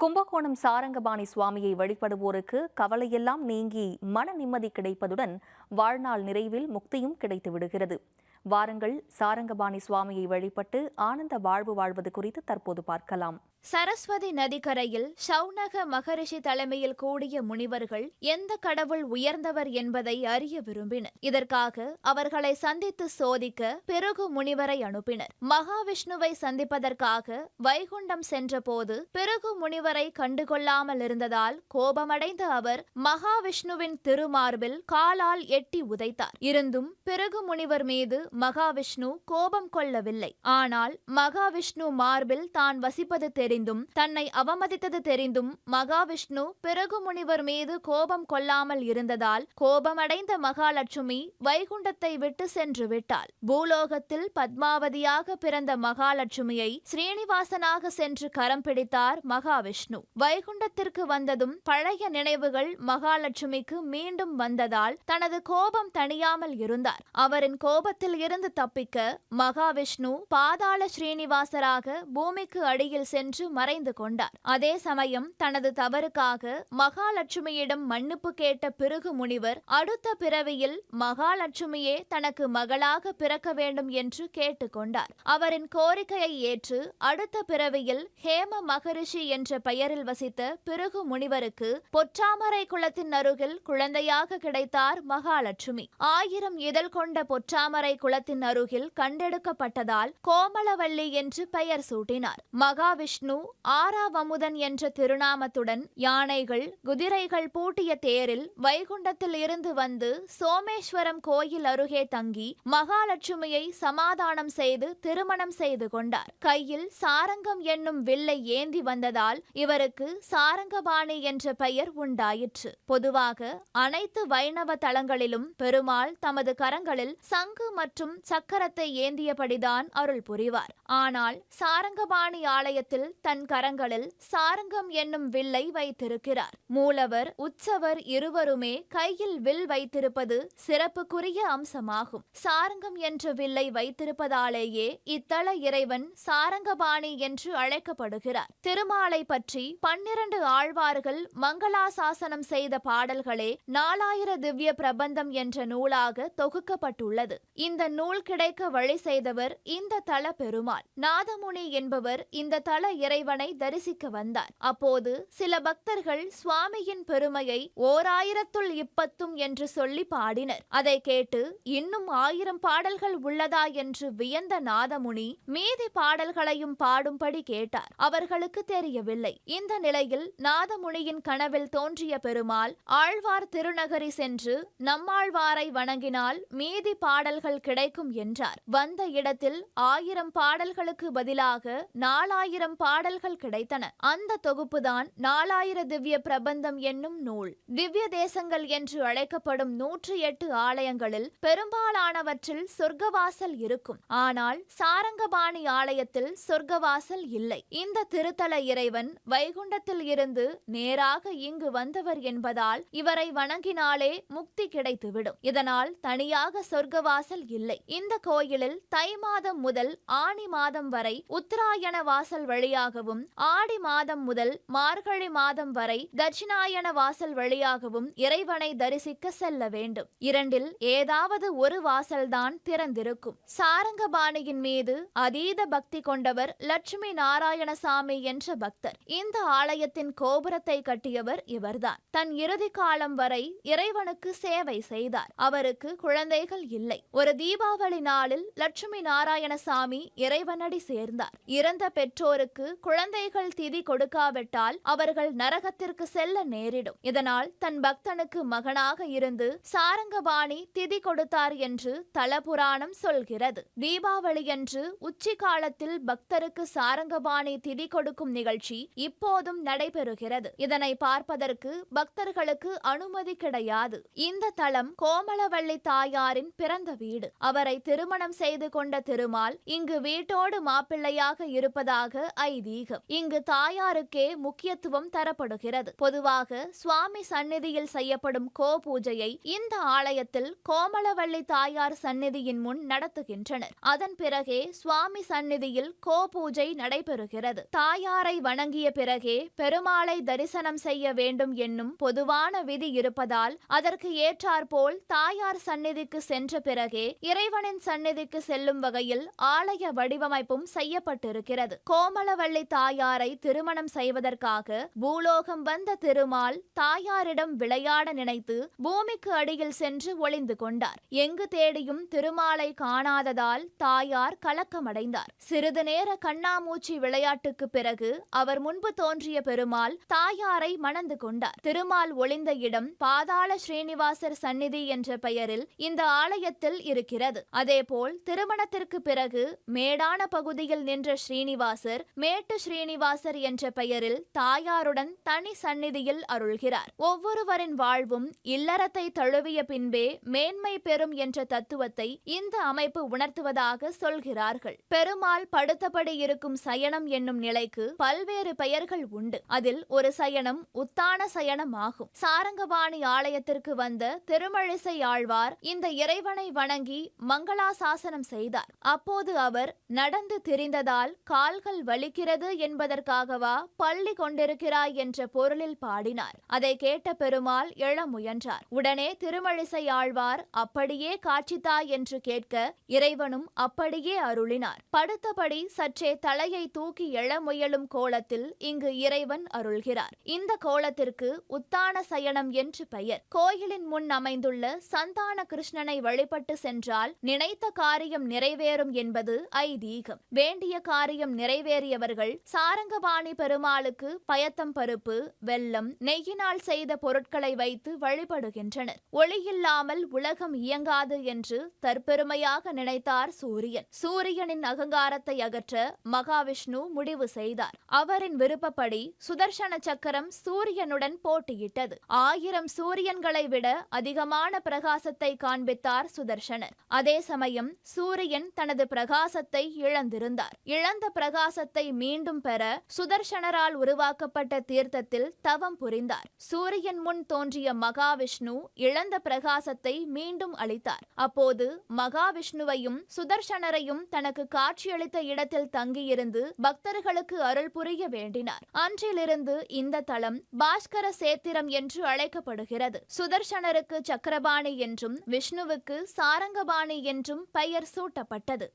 கும்பகோணம் சாரங்கபாணி சுவாமியை வழிபடுவோருக்கு கவலையெல்லாம் நீங்கி மன நிம்மதி கிடைப்பதுடன் வாழ்நாள் நிறைவில் முக்தியும் கிடைத்து விடுகிறது. வாருங்கள் சாரங்கபாணி சுவாமியை வழிபட்டு ஆனந்த வாழ்வு வாழ்வது குறித்து தற்போது பார்க்கலாம். சரஸ்வதி நதிக்கரையில் சௌனக மகரிஷி தலைமையில் கூடிய முனிவர்கள் எந்த கடவுள் உயர்ந்தவர் என்பதை அறிய விரும்பினர். இதற்காக அவர்களை சந்தித்து சோதிக்க பிறகு முனிவரை அனுப்பினர். மகாவிஷ்ணுவை சந்திப்பதற்காக வைகுண்டம் சென்றபோது பிறகு முனிவரை கண்டுகொள்ளாமல் இருந்ததால் கோபமடைந்த அவர் மகாவிஷ்ணுவின் திருமார்பில் காலால் எட்டி உதைத்தார். இருந்தும் பிறகு முனிவர் மீது மகாவிஷ்ணு கோபம் கொள்ளவில்லை. ஆனால் மகாவிஷ்ணு மார்பில் தான் வசிப்பது தெரிந்தும் தன்னை அவமதித்தது தெரிந்தும் மகாவிஷ்ணு பிறகு முனிவர் மீது கோபம் கொள்ளாமல் இருந்ததால் கோபமடைந்த மகாலட்சுமி வைகுண்டத்தை விட்டு சென்று விட்டாள். பூலோகத்தில் பத்மாவதியாக பிறந்த மகாலட்சுமியை ஸ்ரீனிவாசனாக சென்று கரம் பிடித்தார் மகாவிஷ்ணு. வைகுண்டத்திற்கு வந்ததும் பழைய நினைவுகள் மகாலட்சுமிக்கு மீண்டும் வந்ததால் தனது கோபம் தணியாமல் இருந்தார். அவரின் கோபத்தில் இருந்து தப்பிக்க மகாவிஷ்ணு பாதாள ஸ்ரீனிவாசராக பூமிக்கு அடியில் சென்று மறைந்து கொண்டார். அதே சமயம் தனது தவறுக்காக மகாலட்சுமியிடம் மன்னிப்பு கேட்ட பிருகு முனிவர் அடுத்த பிறவியில் மகாலட்சுமியே தனக்கு மகளாக பிறக்க வேண்டும் என்று கேட்டுக்கொண்டார் அவரின் கோரிக்கையை ஏற்று அடுத்த பிறவியில் ஹேம மகரிஷி என்ற பெயரில் வசித்த பிருகு முனிவருக்கு பொற்றாமரை குளத்தின் அருகில் குழந்தையாக கிடைத்தார் மகாலட்சுமி. ஆயிரம் இதழ் கொண்ட பொற்றாமரை குளத்தின் அருகில் கண்டெடுக்கப்பட்டதால் கோமலவல்லி என்று பெயர் சூட்டினார். மகாவிஷ்ணு ஆறாவமுதன் என்ற திருநாமத்துடன் யானைகள் குதிரைகள் பூட்டிய தேரில் வைகுண்டத்தில் இருந்து வந்து சோமேஸ்வரம் கோயில் அருகே தங்கி மகாலட்சுமியை சமாதானம் செய்து திருமணம் செய்து கொண்டார். கையில் சாரங்கம் என்னும் வில்லை ஏந்தி வந்ததால் இவருக்கு சாரங்கபாணி என்ற பெயர் உண்டாயிற்று. பொதுவாக அனைத்து வைணவ தலங்களிலும் பெருமாள் தமது கரங்களில் சங்கு மற்றும் சக்கரத்தை ஏந்தியபடிதான் அருள் புரிவார். ஆனால் சாரங்கபாணி ஆலயத்தில் தன் கரங்களில் சாரங்கம் என்னும் வில்லை வைத்திருக்கிறார். மூலவர் உற்சவர் இருவருமே கையில் வில் வைத்திருப்பது சிறப்புக்குரிய அம்சமாகும். சாரங்கம் என்ற வில்லை வைத்திருப்பதாலேயே இத்தல இறைவன் சாரங்கபாணி என்று அழைக்கப்படுகிறார். திருமாலை பற்றி பன்னிரண்டு ஆழ்வார்கள் மங்களாசாசனம் செய்த பாடல்களே நாலாயிர திவ்ய பிரபந்தம் என்ற நூலாக தொகுக்கப்பட்டுள்ளது. இந்த நூல் கிடைக்க வழி செய்தவர் இந்த தல பெருமாள். நாதமுனி என்பவர் இந்த தல இறைவனை தரிசிக்க வந்தார். அப்போது சில பக்தர்கள் சுவாமியின் பெருமையை ஓர் ஆயிரத்துள் இப்பத்தும் என்று சொல்லி பாடினர். அதை கேட்டு இன்னும் ஆயிரம் பாடல்கள் உள்ளதா என்று வியந்த நாதமுனி மீதி பாடல்களையும் பாடும்படி கேட்டார். அவர்களுக்கு தெரியவில்லை. இந்த நிலையில் நாதமுனியின் கனவில் தோன்றிய பெருமாள் ஆழ்வார் திருநகரி சென்று நம்மாழ்வாரை வணங்கினால் மீதி பாடல்கள் கிடைக்கும் என்றார். வந்த இடத்தில் ஆயிரம் பாடல்களுக்கு பதிலாக நாலாயிரம் பாடல்கள் கிடைத்தன. அந்த தொகுப்புதான் நாலாயிர திவ்ய பிரபந்தம் என்னும் நூல். திவ்ய தேசங்கள் என்று அழைக்கப்படும் நூற்றி எட்டு ஆலயங்களில் பெரும்பாலானவற்றில் சொர்க்கவாசல் இருக்கும். ஆனால் சாரங்கபாணி ஆலயத்தில் சொர்க்கவாசல் இல்லை. இந்த திருத்தல இறைவன் வைகுண்டத்தில் இருந்து நேராக இங்கு வந்தவர் என்பதால் இவரை வணங்கினாலே முக்தி கிடைத்துவிடும். இதனால் தனியாக சொர்க்கவாசல் இல்லை. இந்த கோயிலில் தை மாதம் முதல் ஆணி மாதம் வரை உத்தராயண வாசல் வழியாகவும் ஆடி மாதம் முதல் மார்கழி மாதம் வரை தட்சிணாயன வாசல் வழியாகவும் இறைவனை தரிசிக்க செல்ல வேண்டும். இரண்டில் ஏதாவது ஒரு வாசல்தான் திறந்திருக்கும். சாரங்கபாணியின் மீது அதீத பக்தி கொண்டவர் லட்சுமி நாராயணசாமி என்ற பக்தர். இந்த ஆலயத்தின் கோபுரத்தை கட்டியவர் இவர்தான். தன் இறுதி காலம் வரை இறைவனுக்கு சேவை செய்தார். அவருக்கு குழந்தைகள் இல்லை. ஒரு தீப தீபாவளி நாளில் லட்சுமி நாராயணசாமி இறைவனடி சேர்ந்தார். இறந்த பெற்றோருக்கு குழந்தைகள் திதி கொடுக்காவிட்டால் அவர்கள் நரகத்திற்கு செல்ல நேரிடும். இதனால் தன் பக்தனுக்கு மகனாக இருந்து சாரங்கபாணி திதி கொடுத்தார் என்று தலபுராணம் சொல்கிறது. தீபாவளியன்று உச்சி காலத்தில் பக்தருக்கு சாரங்கபாணி திதி கொடுக்கும் நிகழ்ச்சி இப்போதும் நடைபெறுகிறது. இதனை பார்ப்பதற்கு பக்தர்களுக்கு அனுமதி கிடையாது. இந்த தலம் கோமளவள்ளி தாயாரின் பிறந்த வீடு. அவரை திருமணம் செய்து கொண்ட திருமால் இங்கு வீட்டோடு மாப்பிள்ளையாக இருப்பதாக ஐதீகம். இங்கு தாயாருக்கே முக்கியத்துவம் தரப்படுகிறது. பொதுவாக சுவாமி சந்நிதியில் செய்யப்படும் கோ பூஜையை இந்த ஆலயத்தில் கோமலவள்ளி தாயார் சந்நிதியின் முன் நடத்துகின்றனர். அதன் பிறகே சுவாமி சந்நிதியில் கோ பூஜை நடைபெறுகிறது. தாயாரை வணங்கிய பிறகே பெருமாளை தரிசனம் செய்ய வேண்டும் என்னும் பொதுவான விதி இருப்பதால் அதற்கு ஏற்றாற்போல் தாயார் சந்நிதிக்கு சென்ற பிறகே இறைவனின் சந்நிதிக்கு செல்லும் வகையில் ஆலய வடிவமைப்பும் செய்யப்பட்டிருக்கிறது. கோமலவள்ளி தாயாரை திருமணம் செய்வதற்காக பூலோகம் வந்த திருமால் தாயாரிடம் விளையாட நினைத்து பூமிக்கு அடியில் சென்று ஒளிந்து கொண்டார். எங்கு தேடியும் திருமாலை காணாததால் தாயார் கலக்கமடைந்தார். சிறிது நேர கண்ணாமூச்சி விளையாட்டுக்கு பிறகு அவர் முன்பு தோன்றிய பெருமாள் தாயாரை மணந்து கொண்டார். திருமால் ஒளிந்த இடம் பாதாள ஸ்ரீனிவாசர் சந்நிதி என்ற பெயரில் இந்த ஆலயத்தில் இருக்கிறது. அதேபோல் திருமணத்திற்கு பிறகு மேடான பகுதியில் நின்ற ஸ்ரீனிவாசர் மேட்டு ஸ்ரீனிவாசர் என்ற பெயரில் தாயாருடன் தனி சந்நிதியில் அருள்கிறார். ஒவ்வொருவரின் வாழ்வும் இல்லறத்தை தழுவிய பின்பே மேன்மை பெறும் என்ற தத்துவத்தை இந்த அமைப்பு உணர்த்துவதாக சொல்கிறார்கள். பெருமாள் படுத்தபடி இருக்கும் சயனம் என்னும் நிலைக்கு பல்வேறு பெயர்கள் உண்டு. அதில் ஒரு சயனம் உத்தான சயனம் ஆகும் சாரங்கபாணி ஆலயத்திற்கு வந்த திருமழிசை ஆழ்வார் இந்த இறைவனை வணங்கி மங்களாசாசனம் செய்தார். அப்போது அவர் நடந்து திரிந்ததால் கால்கள் வலிக்கிறது என்பதற்காகவா பள்ளி கொண்டிருக்கிறாய் என்ற பொருளில் பாடினார். அதை கேட்ட பெருமாள் எழ முயன்றார். உடனே திருமழிசை ஆழ்வார் அப்படியே காட்சித்தாய் என்று கேட்க இறைவனும் அப்படியே அருளினார். படுத்தபடி சற்றே தலையை தூக்கி எழ முயலும் கோலத்தில் இங்கு இறைவன் அருள்கிறார். இந்த கோலத்திற்கு உத்தான சயனம் என்று பெயர். கோயிலின் முன் அமைந்துள்ள சந்தான கிருஷ்ணனை வழிபட்டு செய்தால் நினைத்த காரியம் நிறைவேறும் என்பது ஐதீகம். வேண்டிய காரியம் நிறைவேறியவர்கள் சாரங்கபாணி பெருமாளுக்கு பயத்தம் பருப்பு வெல்லம் நெய்யினால் செய்த பொருட்களை வைத்து வழிபடுகின்றனர். ஒளியில்லாமல் உலகம் இயங்காது என்று தற்பெருமையாக நினைத்தார் சூரியன். சூரியனின் அகங்காரத்தை அகற்ற மகாவிஷ்ணு முடிவு செய்தார். அவரின் விருப்பப்படி சுதர்சன சக்கரம் சூரியனுடன் போட்டியிட்டது. ஆயிரம் சூரியன்களை விட அதிகமான பிரகாசத்தை காண்பித்தார் சுதர்சனர் அதே சமயம் சூரியன் தனது பிரகாசத்தை இழந்திருந்தார். இழந்த பிரகாசத்தை மீண்டும் பெற சுதர்சனரால் உருவாக்கப்பட்ட தீர்த்தத்தில் தவம் புரிந்தார். சூரியன் முன் தோன்றிய மகாவிஷ்ணு இழந்த பிரகாசத்தை மீண்டும் அளித்தார். அப்போது மகாவிஷ்ணுவையும் சுதர்சனரையும் தனக்கு காட்சியளித்த இடத்தில் தங்கியிருந்து பக்தர்களுக்கு அருள் புரிய வேண்டினார். அன்றிலிருந்து இந்த தலம் பாஸ்கர சேத்திரம் என்று அழைக்கப்படுகிறது. சுதர்சனருக்கு சக்கரபாணி என்றும் விஷ்ணுவுக்கு சாரங்கபாணி என்றும் பெயர் சூட்டப்பட்டது.